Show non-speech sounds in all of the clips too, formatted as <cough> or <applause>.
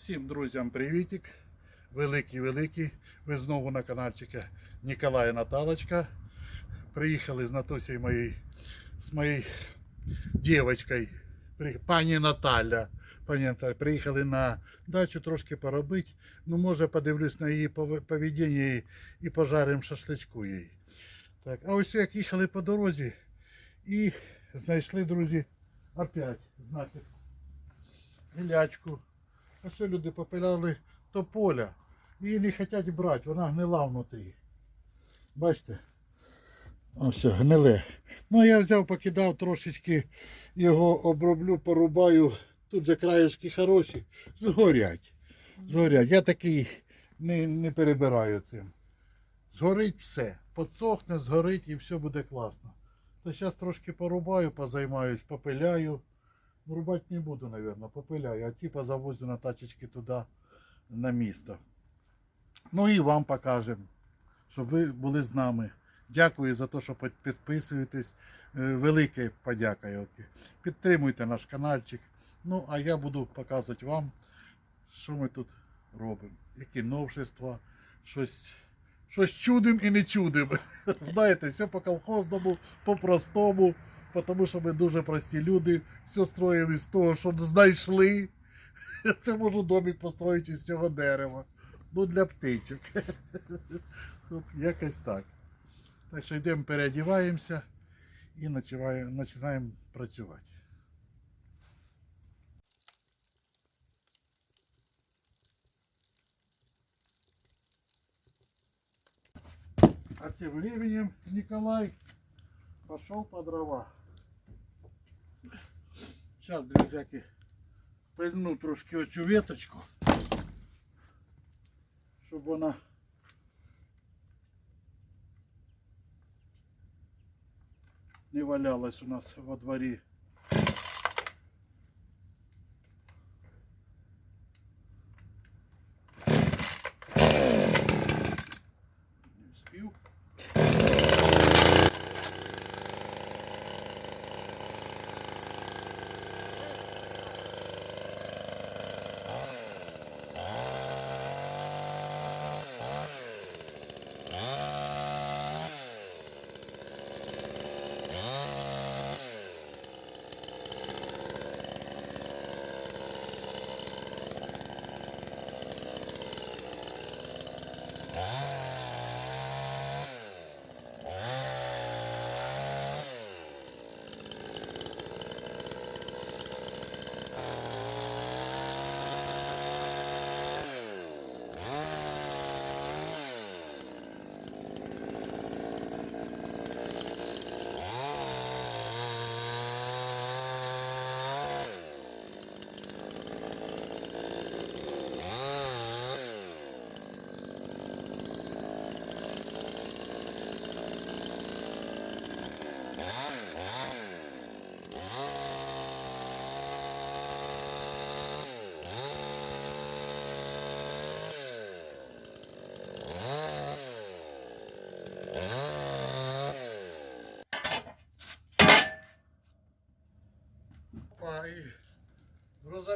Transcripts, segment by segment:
Всім друзям привітик. Великий-великий. Ви знову на каналчику Ніколая Наталочка. Приїхали з Натусею моєю, з моєю дівчинкою, пані Наталя. Пані Наталя, приїхали на дачу трошки поробити. Ну, може, подивлюсь на її пов- поведіння і- пожаримо шашличку їй. Так, а ось як їхали по дорозі і знайшли, друзі, опять знахідку. Гілячку. А все люди попиляли тополя. Її не хочуть брати, вона гнила внутрі. Бачите? Ось все, гниле. Ну я взяв, покидав трошечки його оброблю, порубаю. Тут же краєшки хороші. Згорять. Згорять. Я такий не, не перебираю цим. Згорить все. Подсохне, згорить і все буде класно. То зараз трошки порубаю, позаймаюсь, попиляю. Рубати не буду, мабуть, попиляю, а ці позавозю на тачечки туди на місто. Ну і вам покажемо, щоб ви були з нами. Дякую за те, що підписуєтесь. Е, Велике подяка. Підтримуйте наш каналчик. Ну, а я буду показувати вам, що ми тут робимо. Які новшества, щось, щось чудим і не чудим. <laughs> Знаєте, все по колхозному, по-простому, тому що ми дуже прості люди. Все строїмо із того, що знайшли. <laughs> Це можу домик построїти із цього дерева. Ну, для птичок. <laughs> От якось так. Так що йдемо, переодіваємося і починаємо, працювати. А тем временем Николай пошел по дрова. Сейчас, друзьяки, пильну трошки оцю веточку, щоб вона не валялась у нас во дворі.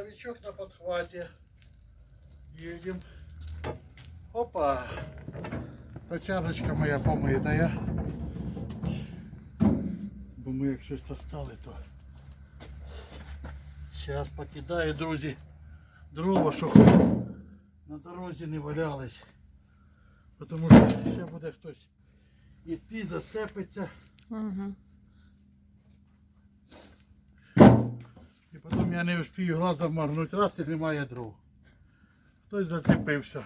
Грузовичок на подхвате. Едем. Опа. Тачаночка моя помитая. Бо ми як щось таскали, то зараз покидаю, друзі, дрова, щоб на дорозі не валялись. Тому що ще буде хтось іти, зацепиться. Угу. І потім я не встиг глазом моргнути, раз і немає дров. Хтось зацепився.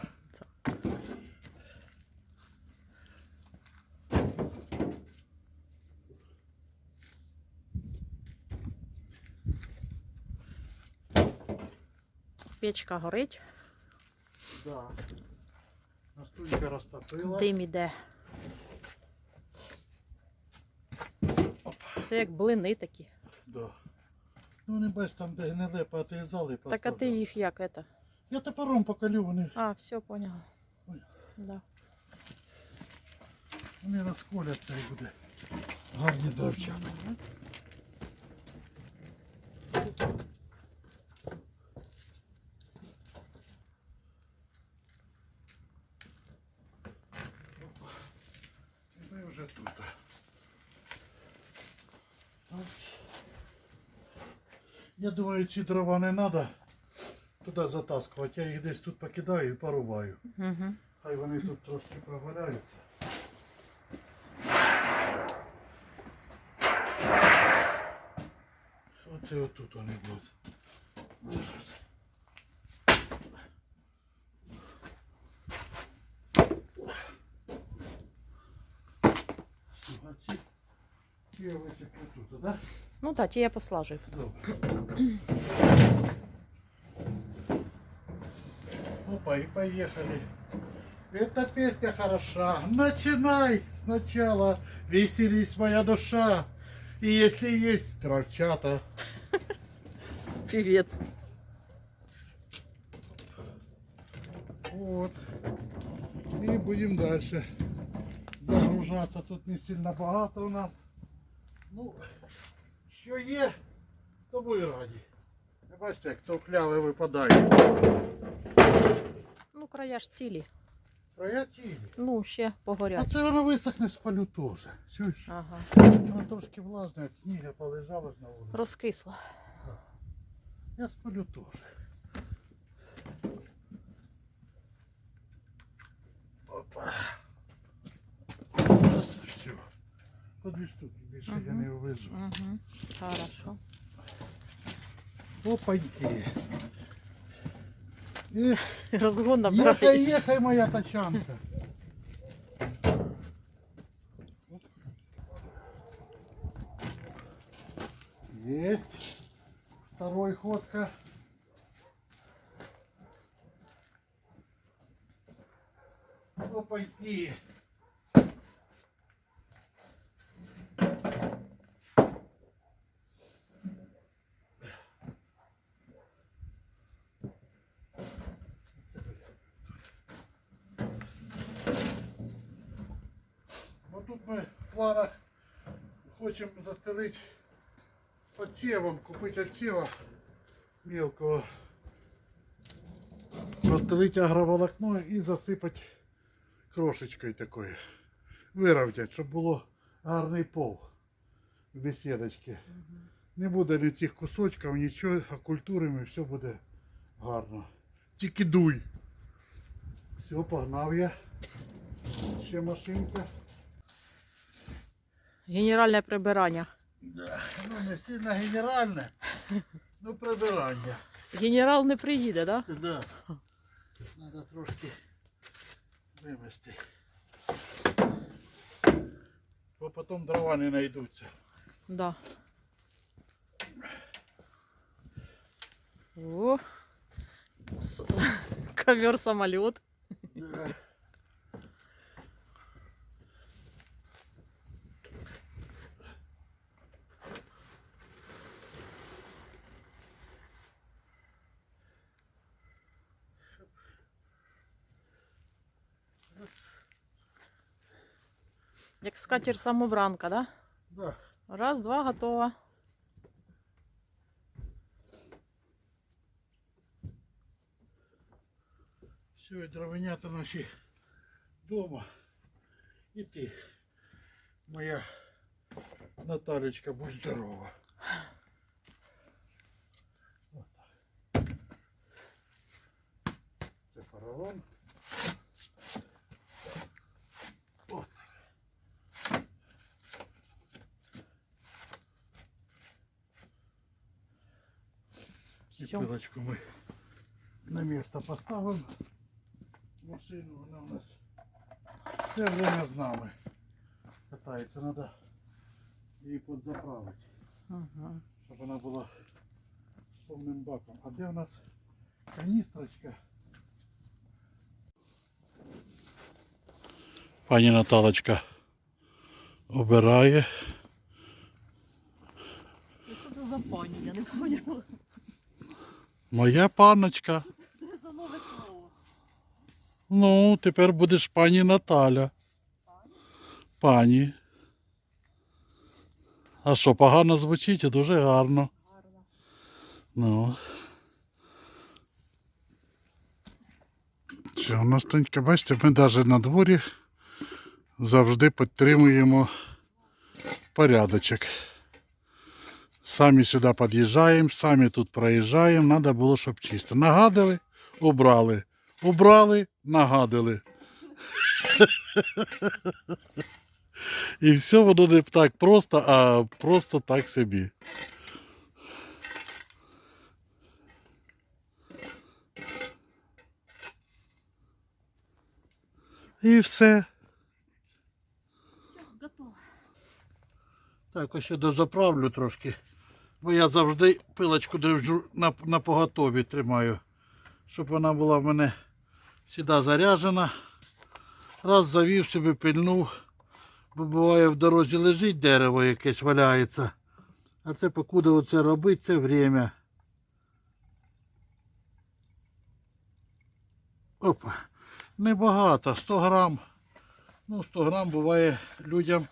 Печка горить, Да. Настунька розтопила. дим іде. Це як блини такі. Да. Ну вони бач там, де гниле поотрізали і Так а ти їх як это? Я топором поколю, вони, А, все, поняла. Ой. Да. вони розколяться і буде. Гарні дровчата. тут. Ось. Я думаю, ці дрова не треба туди затаскувати. Я їх десь тут покидаю і порубаю. Угу. Хай вони тут трошки поваляються. Оце отут вони будуть. лежать. Ці, я висиплю тут, так? Ну так, ті я послажую. Добре. Опа, и поехали. Эта песня хороша. Начинай сначала, веселись моя душа. И если есть торчата, Півець. вот. И будем дальше загружаться. Тут не сильно багато у нас. Ну, що є, то буде раді. Бачите, як трухляве випадає. Ну, края ж цілі. Края цілі. Ну, ще А погорять. це воно висохне спалю теж. Чуєш? Ага. Воно трошки влажне, від сніга полежало ж на вулиці. Розкисло. Я спалю теж. Опа. Раз, все. По дві штуки більше я не увезу. Угу. Хорошо. Опаньки. Ех, Розгон набрали. ехай, моя тачанка. Есть. Второй ходка. Опаньки. Ми в планах хочемо застелити отсевом, купити отсева мелкого. Розстелити агроволокно і засипати крошечкою такою. Вирівняти, щоб було гарний пол в бесідочці. Не буде ні цих кусочків, нічого, а культурами все буде гарно. Тільки дуй. Все, погнав я. Ще машинка. Генеральне прибирання. Да. Ну не сильно генеральне, ну прибирання. Генерал не приїде, так? Да? Да. Надо трошки вивести. Бо потім дрова не знайдуться. Да. О, с- <laughs> ковер самолет. Да. Як скатір самобранка, да? Да. Раз, два, готово. Все, дровенята наші дома. І ти, моя Наталечка, будь здорова. От так. Це поролон. пилочку ми на місце поставимо. Машину вона у нас все время з нами катається. Треба її подзаправити, Ага. щоб вона була з повним баком. А де у нас каністрочка? Пані Наталочка обирає. Що це за пані? Я не поняла. Моя паночка. Ну, тепер будеш пані Наталя. Пані. А що, погано звучить? Дуже гарно. Гарно. Ну. Що у нас тонька, бачите, ми навіть на дворі завжди підтримуємо порядочок. Самі сюди під'їжджаємо, самі тут проїжджаємо, треба було, щоб чисто. Нагадали, убрали. Убрали, нагадали. <laughs> І все воно не так просто, а просто так собі. І все. Все, готово. Так, ось ще дозаправлю трошки. Бо я завжди пилочку держу на, на поготові тримаю, щоб вона була в мене завжди заряджена. Раз завів собі пильнув, бо буває в дорозі лежить дерево якесь валяється. А це покуди оце робить, це время. Опа. Небагато, 100 грам. Ну, 100 грам буває людям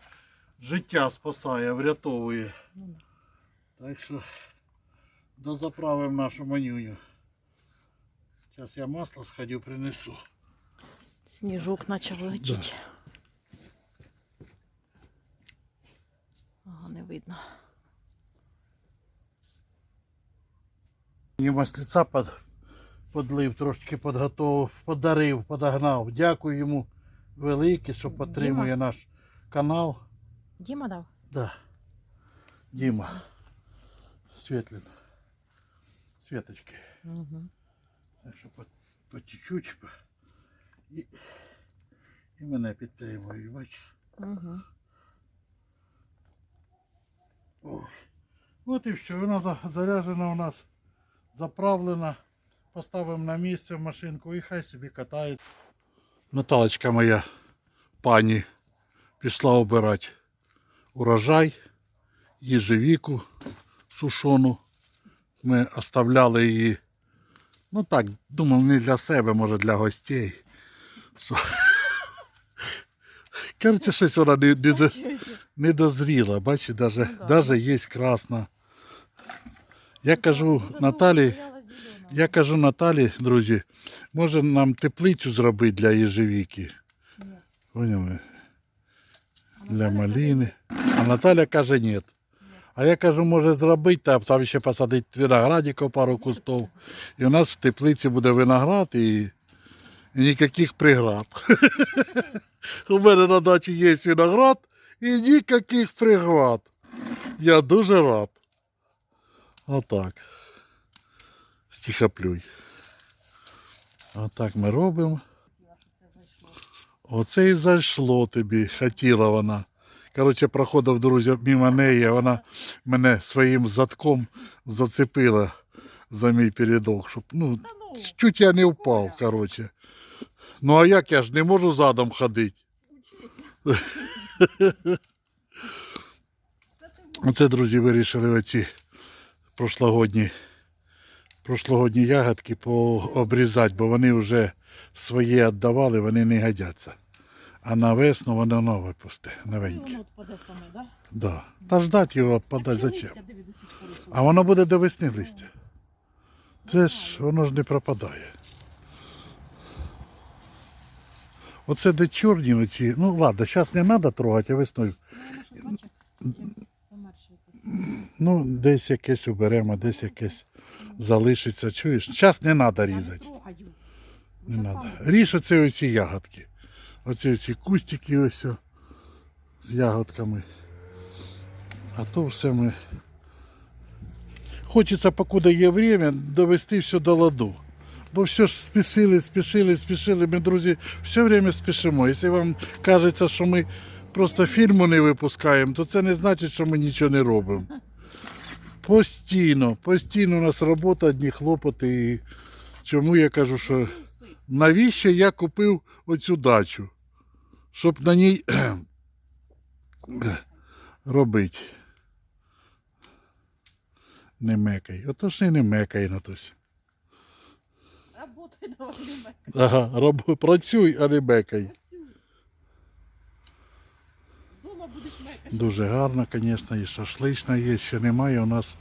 життя спасає, врятовує. Так що дозаправимо нашу манюню. Зараз я масло сходю принесу. Сніжок почав летіти. Ага, не видно. Мені масліця под, подлив, трошки підготував, подарив, подогнав. Дякую йому велике, що підтримує наш канал. Діма дав? Да. Діма. Світлін. Світочки. Угу. Так що по, по чуть-чуть. по- І, і мене підтримують, бачиш. Угу. Ой. От і все, вона за- заряджена у нас, заправлена. Поставимо на місце в машинку і хай собі катає. Наталочка моя, пані, пішла обирати урожай, їжевіку сушону. Ми оставляли її. Ну так, думав, не для себе, може для гостей. <laughs> Коротше, щось вона не, не, до- не дозріла, бачиш, даже, Ну даже є красна. Я кажу Наталі, я кажу Наталі, друзі, може нам теплицю зробити для їжевіки. Поняли? Для малини. А Наталя каже, ні. А я кажу, може зробити, та там ще посадити виноградиків пару кустов. І у нас в теплиці буде виноград і, і ніяких преград. <laughs> У мене на дачі є виноград і ніяких преград. Я дуже рад. Отак. Стихоплюй. Отак ми робимо. Оце і зайшло тобі, хотіла вона. Коротше, проходив друзі мимо неї, вона мене своїм задком зацепила за мій передок, щоб ну, ну, чуть я не впав, коротше. Ну а як я ж не можу задом ходити? Оце, друзі, вирішили оці прошлогодні, прошлогодні ягодки пообрізати, бо вони вже свої віддавали, вони не годяться. А на весну воно нове пусте, новеньке. воно впаде саме, так? Да. Та ждати його подати зачем? А воно буде до весни листя. Це ж воно ж не пропадає. Оце де чорні оці. Ну ладно, зараз не треба трогати, а весною. Ну. Ну, десь якесь уберемо, десь якесь залишиться. Чуєш? Зараз не треба різати. Не треба. Ріж оці оці ягодки. Оці оці кустики ось з ягодками. А то все ми. Хочеться, покуди є время, довести все до ладу. Бо все ж спішили, спішили, спішили. Ми, друзі, все время спішимо. Якщо вам кажеться, що ми просто фільму не випускаємо, то це не значить, що ми нічого не робимо. Постійно, постійно у нас робота, одні хлопоти. І чому я кажу, що навіщо я купив оцю дачу? Щоб на ній <clears throat> робити. Не мекай. Ото ж і не мекай, Натусь. Работай, давай, не мекай. Ага, роб... працюй, а не мекай. Працюй. Дома будеш мекати. Дуже гарно, звісно, і шашлична є, ще немає у нас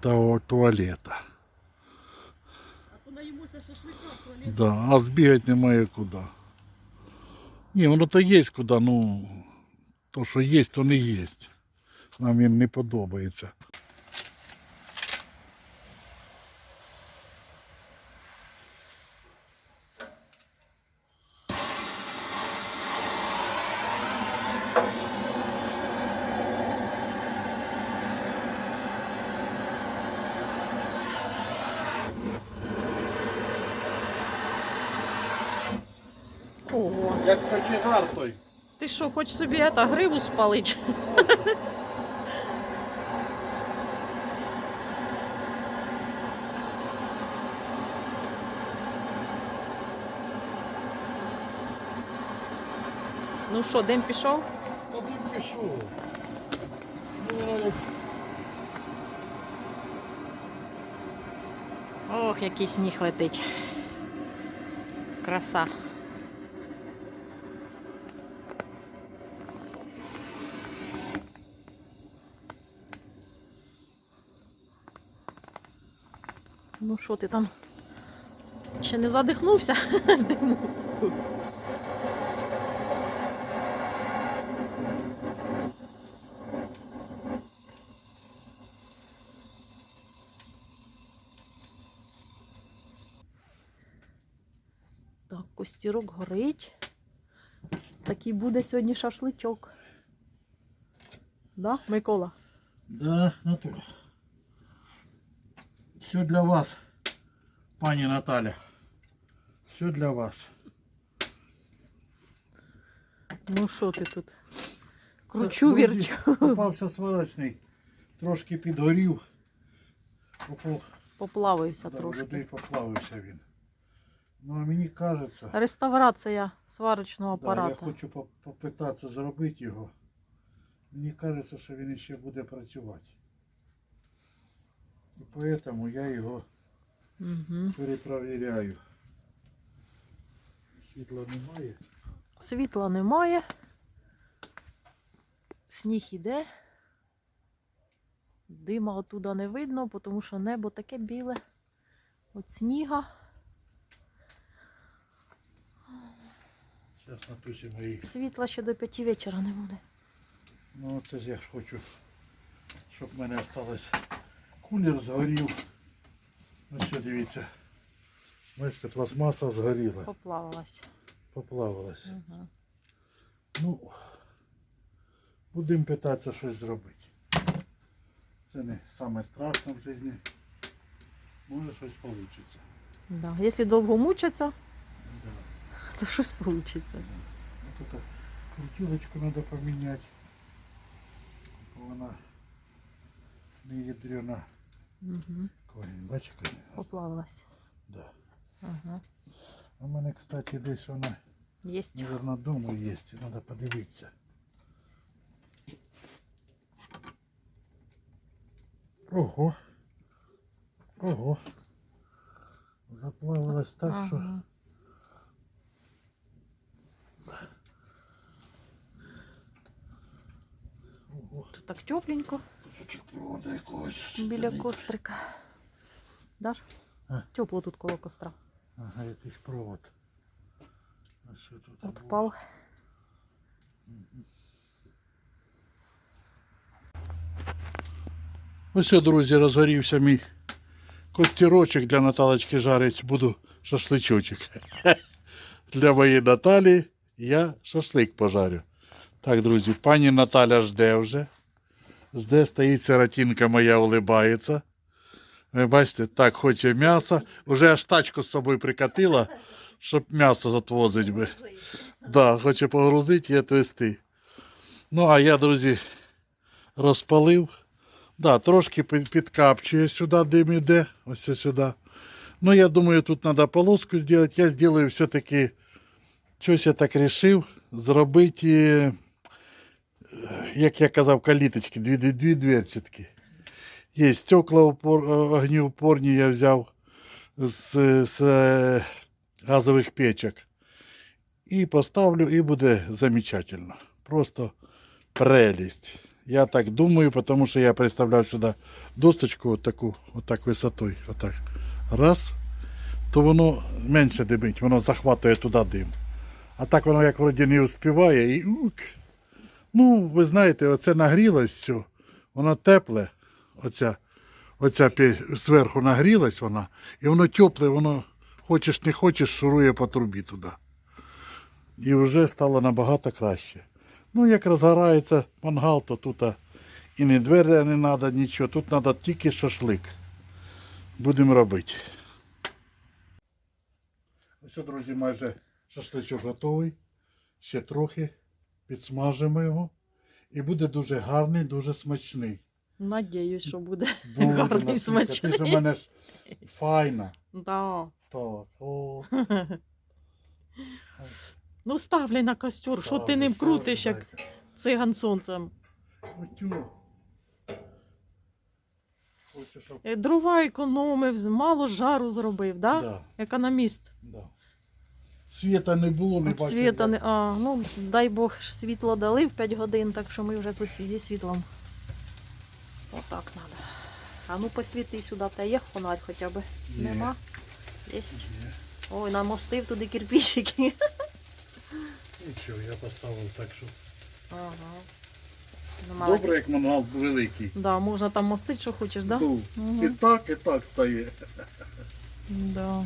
того туалета. А то наїмося шашлика туалет. Да, а збігати немає куди. Ні, воно то є куди, ну то, що є, то не є. Нам він не подобається. Як кочегар той. Ти що, хоч собі ета, гриву спалить? Ну що, дим пішов? Один пішов. Ну, як Ох, який сніг летить. Краса. Ну що ти там? Ще не задихнувся <laughs> диму. Так, костірок горить. Такий буде сьогодні шашличок. Да, Микола? Да, натура. Все для вас, пані Наталя. Все для вас. Ну що ти тут? Кручу Друзі, вірчу. Попався сварочний, трошки підгорів. Поплавився да, трошки. людей поплавився він. Ну а мені кажеться, Реставрація сварочного да, я хочу по- попитатися зробити його. Мені кажеться, що він ще буде працювати. І тому я його Угу. перепровіряю. Світла немає. Світла немає. Сніг іде. Дима оттуда не видно, тому що небо таке біле. От сніга. Зараз. Світла ще до п'яті вечора не буде. Ну це ж я ж хочу, щоб в мене осталось кулер згорів. Ну що, дивіться. Бачите, пластмаса згоріла, Поплавилась. поплавилась. Угу. Ну, будемо питатися щось зробити. Це не саме страшне в житті. Може щось вийде. Да. Якщо довго мучаться, Да. <laughs> то щось вийде. Ну, тут крутилочку треба поміняти. Вона не ядрена. Угу. Конь, бачите? Поплавилась. Да. Ага. У мене, кстати, десь вона, Єсть. мабуть, дома є, треба подивитися. Ого. Ого. Заплавилась так, що. Ого. Тут так тепленько Кусочок провода якогось. біля кострика. Даш? А. Тепло тут коло костра. Ага, якийсь провод. А що тут? От було? впав. Ось, друзі, розгорівся мій костірочок для Наталочки жарить. Буду шашличочок. <laughs> Для моєї Наталі я шашлик пожарю. Так, друзі, пані Наталя жде вже. Жде, стоїть сиротінка моя, улибається. Ви бачите, так хоче м'яса. Уже аж тачку з собою прикатила, щоб м'ясо затвозить би. Да, хоче погрузити і відвезти. Ну, а я, друзі, розпалив. Да, трошки під- підкапчує сюди, дим іде, ось сюди. Ну, я думаю, тут треба полоску зробити. Я зроблю все-таки, щось я так вирішив, зробити, як я казав, каліточки, дві, дві, дверцятки. Є стекла упор, е, огнеупорні я взяв з, з е, газових печок. І поставлю, і буде замечательно. Просто прелість. Я так думаю, потому що я представляв сюди досточку от таку, отак висотою. Отак. Раз, то воно менше димить, воно захватує туди дим. А так воно як вроді не успіває і. ук. Ну, ви знаєте, оце нагрілось все. Воно тепле. Оця, оця зверху нагрілась вона, і воно тепле, воно хочеш не хочеш, шурує по трубі туди. І вже стало набагато краще. Ну, як розгорається мангал, то тут і не двері не треба, нічого. Тут треба тільки шашлик. Будемо робити. Ось, друзі, майже шашличок готовий. Ще трохи підсмажимо його. І буде дуже гарний, дуже смачний. Надіюсь, що буде Буде, гарний Настюшка, смачний. Ти ж у мене ж файна. <laughs> Да. Так, о. Ну ставляй на костюр, що ти ставлю, крутиш, як циган сонцем. Отю. Хочу, щоб... Е, Дрова економив, мало жару зробив, да? Да, Економіст. да. Світа не було, не бачив. світа не. А, ну, дай Бог, світло дали в 5 годин, так що ми вже зі світлом. Отак треба. А ну посвіти сюди, та є фонарь хоча б. Є. Нема? Єсть. Є. Ой, намостив туди кирпичики. <laughs> Нічого, я поставив так, що. Ага. Нема. Добре, як мангал великий. Да, можна там мостити, що хочеш, да? Ну, Мгм. І так, і так стає. Да.